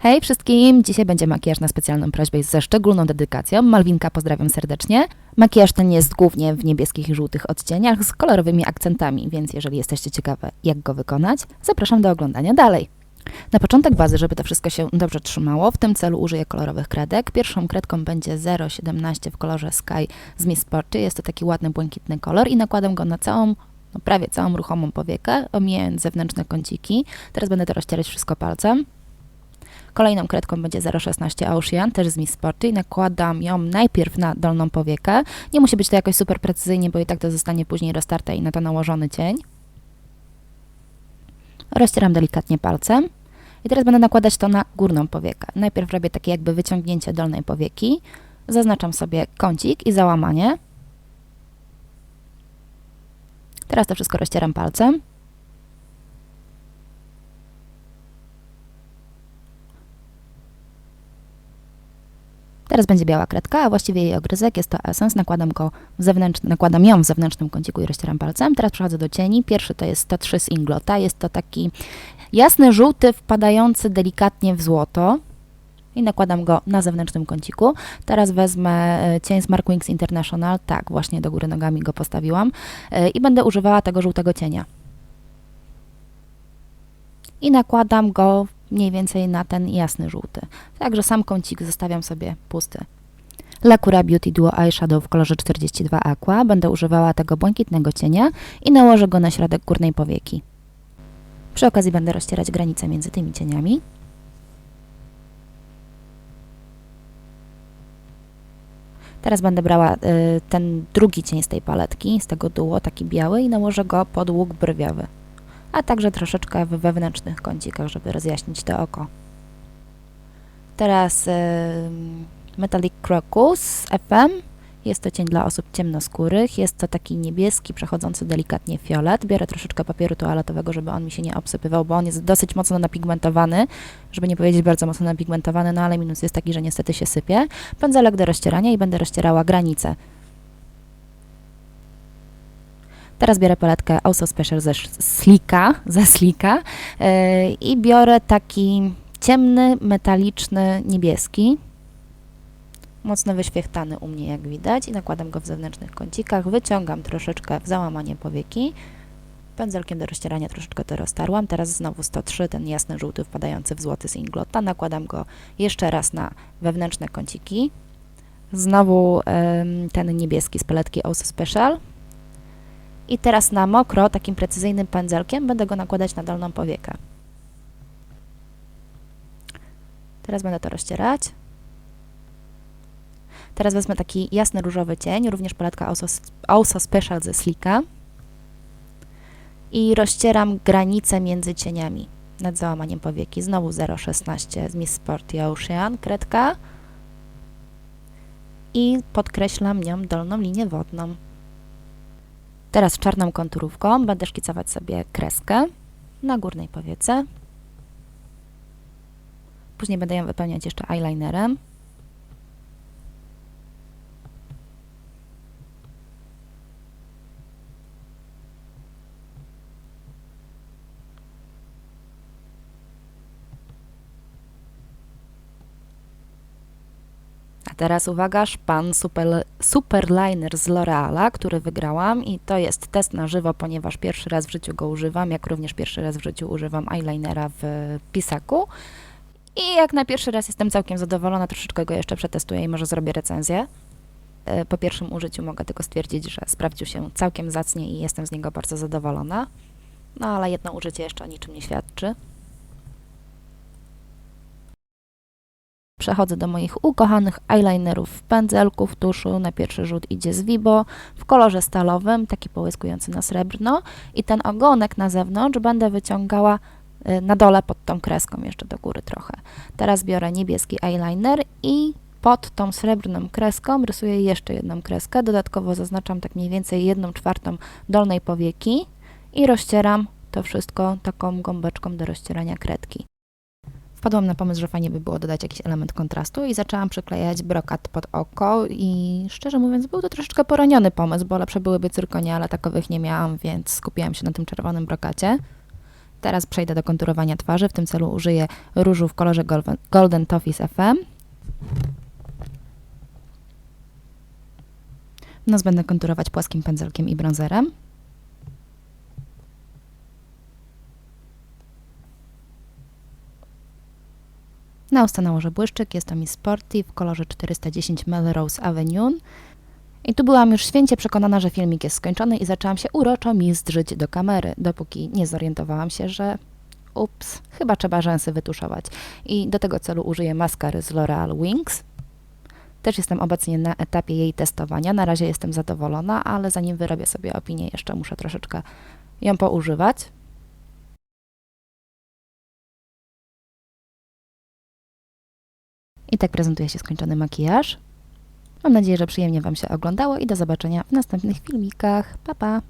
Hej wszystkim! Dzisiaj będzie makijaż na specjalną prośbę ze szczególną dedykacją. Malwinka, pozdrawiam serdecznie. Makijaż ten jest głównie w niebieskich i żółtych odcieniach z kolorowymi akcentami, więc jeżeli jesteście ciekawe, jak go wykonać, zapraszam do oglądania dalej. Na początek bazy, żeby to wszystko się dobrze trzymało, w tym celu użyję kolorowych kredek. Pierwszą kredką będzie 0,17 w kolorze Sky z Miss Sporty. Jest to taki ładny, błękitny kolor i nakładam go na całą, no prawie całą ruchomą powiekę, omijając zewnętrzne kąciki. Teraz będę to rozcierać wszystko palcem. Kolejną kredką będzie 0,16 Ocean, też z Miss Sporty i nakładam ją najpierw na dolną powiekę. Nie musi być to jakoś super precyzyjnie, bo i tak to zostanie później roztarte i na to nałożony cień. Rozcieram delikatnie palcem. I teraz będę nakładać to na górną powiekę. Najpierw robię takie jakby wyciągnięcie dolnej powieki. Zaznaczam sobie kącik i załamanie. Teraz to wszystko rozcieram palcem. Teraz będzie biała kredka, a właściwie jej ogryzek jest to Essence. Nakładam, go w zewnętrzny, nakładam ją w zewnętrznym kąciku i rozcieram palcem. Teraz przechodzę do cieni. Pierwszy to jest 103 z Inglota. Jest to taki jasny żółty wpadający delikatnie w złoto. I nakładam go na zewnętrznym kąciku. Teraz wezmę e, cień z Mark Wings International. Tak, właśnie do góry nogami go postawiłam. E, I będę używała tego żółtego cienia. I nakładam go mniej więcej na ten jasny żółty. Także sam kącik zostawiam sobie pusty. Lacura Beauty Duo Eyeshadow w kolorze 42 Aqua. Będę używała tego błękitnego cienia i nałożę go na środek górnej powieki. Przy okazji będę rozcierać granice między tymi cieniami. Teraz będę brała y, ten drugi cień z tej paletki, z tego duo, taki biały i nałożę go pod łuk brwiowy a także troszeczkę w wewnętrznych kącikach, żeby rozjaśnić to oko. Teraz y, Metallic Crocus FM. Jest to cień dla osób ciemnoskórych. Jest to taki niebieski, przechodzący delikatnie fiolet. Biorę troszeczkę papieru toaletowego, żeby on mi się nie obsypywał, bo on jest dosyć mocno napigmentowany, żeby nie powiedzieć bardzo mocno napigmentowany, no ale minus jest taki, że niestety się sypie. Pędzelek do rozcierania i będę rozcierała granice Teraz biorę paletkę Also Special ze Slika, ze Slika yy, i biorę taki ciemny, metaliczny, niebieski. Mocno wyświechtany u mnie, jak widać, i nakładam go w zewnętrznych kącikach. Wyciągam troszeczkę w załamanie powieki. Pędzelkiem do rozcierania troszeczkę to roztarłam. Teraz znowu 103, ten jasny żółty wpadający w złoty z Inglota. Nakładam go jeszcze raz na wewnętrzne kąciki. Znowu ten niebieski z paletki Also Special. I teraz na mokro, takim precyzyjnym pędzelkiem, będę go nakładać na dolną powiekę. Teraz będę to rozcierać. Teraz wezmę taki jasny różowy cień, również paletka Also, also Special ze Slika. I rozcieram granicę między cieniami nad załamaniem powieki. Znowu 0,16 z Miss Sporty Ocean, kredka. I podkreślam nią dolną linię wodną. Teraz czarną konturówką będę szkicować sobie kreskę na górnej powiece. Później będę ją wypełniać jeszcze eyelinerem. Teraz uwaga, szpan super, Superliner z L'Oreala, który wygrałam i to jest test na żywo, ponieważ pierwszy raz w życiu go używam, jak również pierwszy raz w życiu używam eyelinera w pisaku. I jak na pierwszy raz jestem całkiem zadowolona, troszeczkę go jeszcze przetestuję i może zrobię recenzję. E, po pierwszym użyciu mogę tylko stwierdzić, że sprawdził się całkiem zacnie i jestem z niego bardzo zadowolona. No ale jedno użycie jeszcze o niczym nie świadczy. Przechodzę do moich ukochanych eyelinerów, pędzelków, tuszu. Na pierwszy rzut idzie z Vibo w kolorze stalowym, taki połyskujący na srebrno. I ten ogonek na zewnątrz będę wyciągała y, na dole pod tą kreską, jeszcze do góry trochę. Teraz biorę niebieski eyeliner i pod tą srebrną kreską rysuję jeszcze jedną kreskę. Dodatkowo zaznaczam tak mniej więcej jedną czwartą dolnej powieki i rozcieram to wszystko taką gąbeczką do rozcierania kredki. Wpadłam na pomysł, że fajnie by było dodać jakiś element kontrastu i zaczęłam przyklejać brokat pod oko i szczerze mówiąc był to troszeczkę poroniony pomysł, bo lepsze byłyby cyrkonie, ale takowych nie miałam, więc skupiłam się na tym czerwonym brokacie. Teraz przejdę do konturowania twarzy. W tym celu użyję różu w kolorze Golden, Toffees FM. Nos będę konturować płaskim pędzelkiem i bronzerem. Na usta nałożę błyszczyk, jest to mi Sporty w kolorze 410 Melrose Avenue. I tu byłam już święcie przekonana, że filmik jest skończony i zaczęłam się uroczo mizdrzyć do kamery, dopóki nie zorientowałam się, że ups, chyba trzeba rzęsy wytuszować. I do tego celu użyję maskary z L'Oreal Wings. Też jestem obecnie na etapie jej testowania. Na razie jestem zadowolona, ale zanim wyrobię sobie opinię, jeszcze muszę troszeczkę ją poużywać. I tak prezentuje się skończony makijaż. Mam nadzieję, że przyjemnie Wam się oglądało i do zobaczenia w następnych filmikach. Pa, pa!